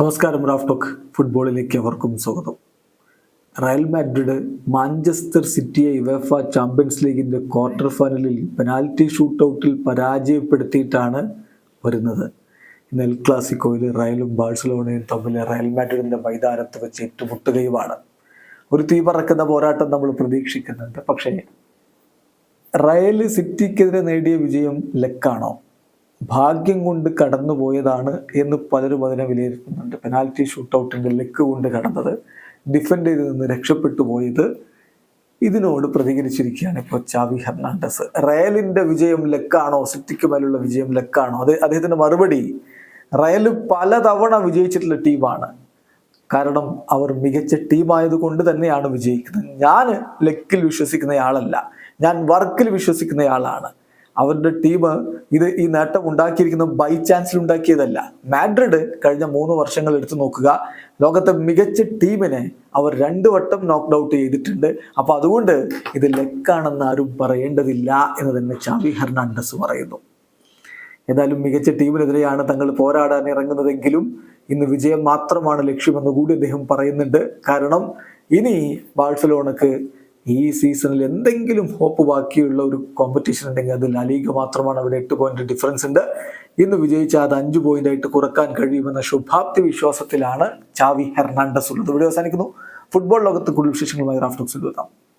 നമസ്കാരം Raf talk ഫുട്ബോളിലേക്ക് അവർക്കും സ്വാഗതം. റയൽ മാഡ്രിഡ് മാഞ്ചസ്റ്റർ സിറ്റിയെ യുവേഫ ചാമ്പ്യൻസ് ലീഗിന്റെ ക്വാർട്ടർ ഫൈനലിൽ പെനാൽറ്റി ഷൂട്ടൗട്ടിൽ പരാജയപ്പെടുത്തിയിട്ടാണ് വരുന്നത്. ഇന്ന് ക്ലാസിക്കോയിൽ റയലും ബാഴ്സലോണയും തമ്മിൽ റയൽ മാഡ്രിഡിന്റെ മൈതാനത്ത് വെച്ച് ഏറ്റുമുട്ടുകയുമാണ്. ഒരു തീ പറക്കുന്ന പോരാട്ടം നമ്മൾ പ്രതീക്ഷിക്കുന്നുണ്ട്. പക്ഷേ റയൽ സിറ്റിക്കെതിരെ നേടിയ വിജയം ലക്കാണോ? ഭാഗ്യം കൊണ്ട് കടന്നുപോയതാണ് എന്ന് പലരും അതിനെ വിലയിരുത്തുന്നുണ്ട്. പെനാൽറ്റി ഷൂട്ടൗട്ടിന്റെ ലെക്ക് കൊണ്ട് കടന്നത് ഡിഫെൻഡ് ചെയ്ത് നിന്ന് രക്ഷപ്പെട്ടു പോയത് ഇതിനോട് പ്രതികരിച്ചിരിക്കുകയാണ് ഇപ്പോൾ ചാവി ഹെർണാണ്ടസ്. റയലിന്റെ വിജയം ലെക്കാണോ? സിറ്റിക്ക് മേലുള്ള വിജയം ലെക്കാണോ? അത് അദ്ദേഹത്തിന്റെ മറുപടി റയൽ പലതവണ വിജയിച്ചിട്ടുള്ള ടീമാണ്. കാരണം അവർ മികച്ച ടീമായത് കൊണ്ട് തന്നെയാണ് വിജയിക്കുന്നത്. ഞാൻ ലെക്കിൽ വിശ്വസിക്കുന്നയാളല്ല ഞാൻ വർക്കിൽ വിശ്വസിക്കുന്നയാളാണ്. അവരുടെ ടീം ഇത് ഈ നേട്ടം ഉണ്ടാക്കിയിരിക്കുന്നത് ബൈ ചാൻസിൽ ഉണ്ടാക്കിയതല്ല. മാഡ്രിഡ് കഴിഞ്ഞ മൂന്ന് വർഷങ്ങൾ എടുത്തു നോക്കുക. ലോകത്തെ മികച്ച ടീമിനെ അവർ രണ്ട് വട്ടം നോക്ക്ഡ് ഔട്ട് ചെയ്തിട്ടുണ്ട്. അപ്പൊ അതുകൊണ്ട് ഇത് ലെക്കാണെന്ന് ആരും പറയേണ്ടതില്ല എന്ന് തന്നെ ചാവി ഹെർണാണ്ടസ് പറയുന്നു. ഏതായാലും മികച്ച ടീമിനെതിരെയാണ് തങ്ങൾ പോരാടാൻ ഇറങ്ങുന്നതെങ്കിലും ഇന്ന് വിജയം മാത്രമാണ് ലക്ഷ്യമെന്ന് കൂടി അദ്ദേഹം പറയുന്നുണ്ട്. കാരണം ഇനി ബാഴ്സലോണക്ക് ഈ സീസണിൽ എന്തെങ്കിലും ഹോപ്പ് ബാക്കിയുള്ള ഒരു കോമ്പറ്റീഷൻ ഉണ്ടെങ്കിൽ അത് ലാലീഗ മാത്രമാണ്. അവിടെ എട്ട് പോയിന്റ് ഡിഫറൻസ് ഉണ്ട്. ഇന്ന് വിജയിച്ച അത് അഞ്ച് പോയിന്റ് ആയിട്ട് കുറയ്ക്കാൻ കഴിയുമെന്ന ശുഭാപ്തി വിശ്വാസത്തിലാണ് ചാവി ഹെർണാണ്ടസ് ഉള്ളത്. ഇവിടെ അവസാനിക്കുന്നു. ഫുട്ബോൾ ലോകത്ത് കൂടുതൽ വിശേഷങ്ങളുമായി റാഫ്റ്റോക്സിൽ എത്താം